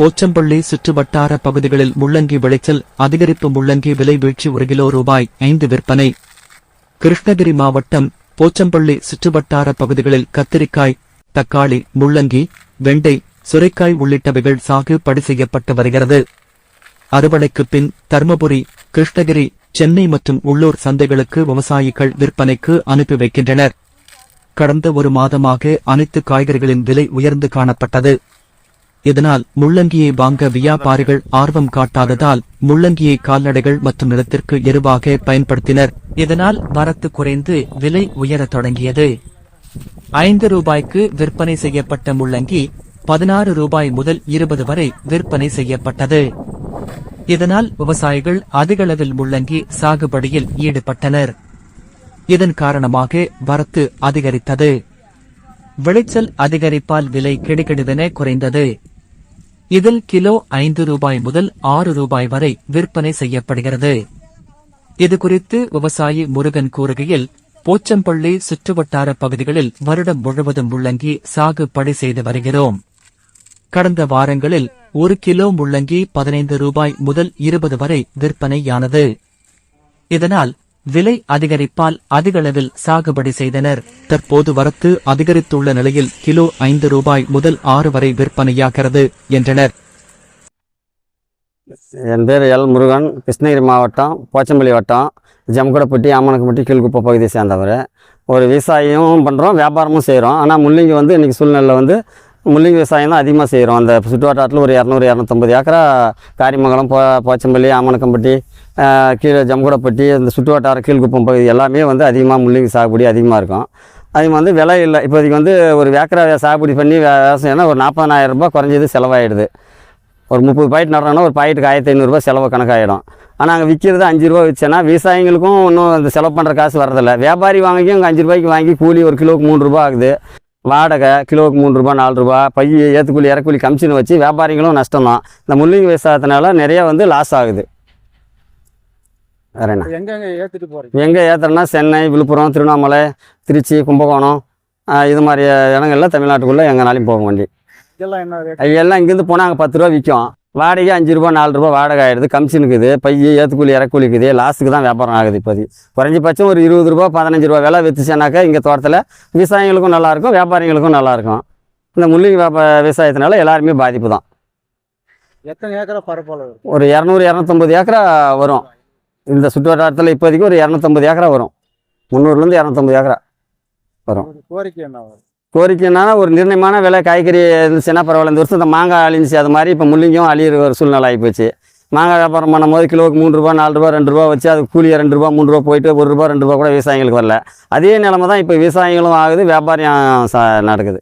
போச்சம்பள்ளி சுற்றுவட்டார பகுதிகளில் முள்ளங்கி விளைச்சல் அதிகரிப்பு முள்ளங்கி விலை வீழ்ச்சி ஒரு கிலோ ரூபாய் ஐந்து விற்பனை. கிருஷ்ணகிரி மாவட்டம் போச்சம்பள்ளி சுற்றுவட்டார பகுதிகளில் கத்திரிக்காய் தக்காளி முள்ளங்கி வெண்டை சுரைக்காய் உள்ளிட்டவைகள் சாகுபடி செய்யப்பட்டு வருகிறது. அறுவடைக்கு பின் தருமபுரி கிருஷ்ணகிரி சென்னை மற்றும் உள்ளூர் சந்தைகளுக்கு விவசாயிகள் விற்பனைக்கு அனுப்பி வைக்கின்றனர். கடந்த ஒரு மாதமாக அனைத்து காய்கறிகளின் விலை உயர்ந்து காணப்பட்டது. இதனால் முள்ளங்கியை வாங்க வியாபாரிகள் ஆர்வம் காட்டாததால் முள்ளங்கியை கால்நடைகள் மற்றும் நிலத்திற்கு எருவாக பயன்படுத்தினர். இதனால் வரத்து குறைந்து விலை உயரத் தொடங்கியது. ஐந்து ரூபாய்க்கு விற்பனை செய்யப்பட்ட முள்ளங்கி பதினாறு ரூபாய் முதல் இருபது வரை விற்பனை செய்யப்பட்டது. இதனால் விவசாயிகள் அதிகளவில் முள்ளங்கி சாகுபடியில் ஈடுபட்டனர். இதன் காரணமாக வரத்து அதிகரித்தது. விளைச்சல் அதிகரிப்பால் விலை கிடுகிடுவென குறைந்தது. இதில் கிலோ ஐந்து ரூபாய் முதல் ஆறு ரூபாய் வரை விற்பனை செய்யப்படுகிறது. இது குறித்து விவசாயி முருகன் கூறுகையில் போச்சம்பள்ளி சுற்றுவட்டார பகுதிகளில் வருடம் முழுவதும் முள்ளங்கி சாகுபடி செய்து வருகிறோம். கடந்த வாரங்களில் ஒரு கிலோ முள்ளங்கி பதினைந்து ரூபாய் முதல் இருபது வரை விற்பனையானது. இதனால் விலை அதிகரிப்பால் அதிகளவில் சாகுபடி செய்தனர். தற்போது வரத்து அதிகரித்துள்ள நிலையில் கிலோ ஐந்து ரூபாய் முதல் ஆறு வரை விற்பனையாகிறது என்றனர். என் பேர் எல் முருகன். கிருஷ்ணகிரி மாவட்டம் போச்சம்பள்ளி வட்டம் ஜம்கடப்பட்டி ஆமணக்கப்பட்டி கீழ்குப்பை பகுதியை சேர்ந்தவர். ஒரு விவசாயம் பண்ணுறோம் வியாபாரமும் செய்கிறோம் ஆனால் முள்ளங்கி வந்து இன்றைக்கி சூழ்நிலை வந்து முள்ளங்கி விவசாயம் தான் அதிகமாக செய்கிறோம் அந்த சுற்றுவட்டாரத்தில் ஒரு இரநூறு இரநூத்தம்பது ஏக்கரா காரிமங்கலம் போ போச்சம்பள்ளி ஆமணக்கம்பட்டி கீழே ஜம்குடப்பட்டி இந்த சுற்றுவட்டார கீழ்குப்பம் பகுதி எல்லாமே வந்து அதிகமாக முள்ளங்கி சாகுபடி அதிகமாக இருக்கும். அது வந்து விலை இல்லை. இப்போதைக்கு வந்து ஒரு ஏக்கரா சாகுபடி பண்ணி விவசாயம்னா ஒரு நாற்பதாயிரம் ரூபாய் குறைஞ்சது செலவாயிடுது. ஒரு முப்பது பாயிண்ட் நடுறோன்னா ஒரு பாயிண்ட்டுக்கு ஆயிரத்தி ஐநூறுரூவா செலவு கணக்காயிடும். ஆனால் அங்கே விற்கிறது அஞ்சு ரூபா வச்சேன்னா விவசாயிகளுக்கும் இன்னும் அந்த செலவு பண்ணுற காசு வரதில்லை வியாபாரி வாங்கிக்கும் அங்கே அஞ்சு ரூபாய்க்கு வாங்கி கூலி ஒரு கிலோவுக்கு மூணு ரூபா ஆகுது. வாடகை கிலோவுக்கு மூணு ரூபா நாலு ரூபா பை ஏற்றுக்கூலி இறக்கூலி கமிஷன் வச்சு வியாபாரிகளும் நஷ்டம் தான் இந்த முள்ளங்கி விவசாயத்தினால நிறைய வந்து லாஸ் ஆகுது. வேற என்ன? எங்கெங்க ஏத்துட்டு போறீங்க? எங்கே ஏற்றுறோன்னா சென்னை விழுப்புரம் திருவண்ணாமலை திருச்சி கும்பகோணம் இது மாதிரி இடங்கள்ல தமிழ்நாட்டுக்குள்ளே எங்கேனாலையும் போகும் வண்டி இதெல்லாம் என்ன எல்லாம் இங்கேருந்து போனால் அங்கே பத்து ரூபா விற்கும் வாடகை அஞ்சு ரூபா நாலு ரூபா வாடகை ஆயிடுது. கமிஷன் இருக்குது. பை ஏற்றுக்கூலி இறக்கூலி இருக்குது. லாஸுக்கு தான் வியாபாரம் ஆகுது இப்போதைக்கு. குறைஞ்சபட்சம் ஒரு இருபது ரூபா பதினஞ்சு ரூபா விலை விற்றுச்சுனாக்கா இங்கே தோட்டத்தில் விவசாயிகளுக்கும் நல்லாயிருக்கும் வியாபாரிகளுக்கும் நல்லாயிருக்கும். இந்த முள்ளங்கி வியாபா விவசாயத்தினால எல்லாருமே பாதிப்பு தான். எத்தனை ஏக்கரா பரப்பளவு ஒரு இரநூறு இரநூத்தம்பது ஏக்கரா வரும். இந்த சுற்றுவட்டாரத்தில் இப்போதைக்கு ஒரு இரநூத்தம்பது ஏக்கரா வரும். முந்நூறுலேருந்து இரநூத்தம்பது ஏக்கரா வரும். கோரிக்கை என்ன வரும் ஒரு நிர்ணயமான விலை காய்கறி இருந்துச்சுன்னா பரவாயில்ல. இந்த வருஷம் இந்த மாங்காய் அழிஞ்சிச்சு அது மாதிரி இப்போ முள்ளிங்கும் அழியிற ஒரு சூழ்நிலை ஆகிப்போச்சு. மாங்காய் வியாபாரம் பண்ணும்போது கிலோவுக்கு மூணு ரூபா நாலு ரூபா ரெண்டு ரூபா வச்சு அது கூலியை ரெண்டு ரூபா மூணு ரூபா போயிட்டு ஒரு ரூபா ரெண்டு ரூபா கூட விவசாயிகளுக்கு வரல. அதே நிலமை தான் இப்போ விவசாயிகளும் ஆகுது வியாபாரியம் ச நடக்குது.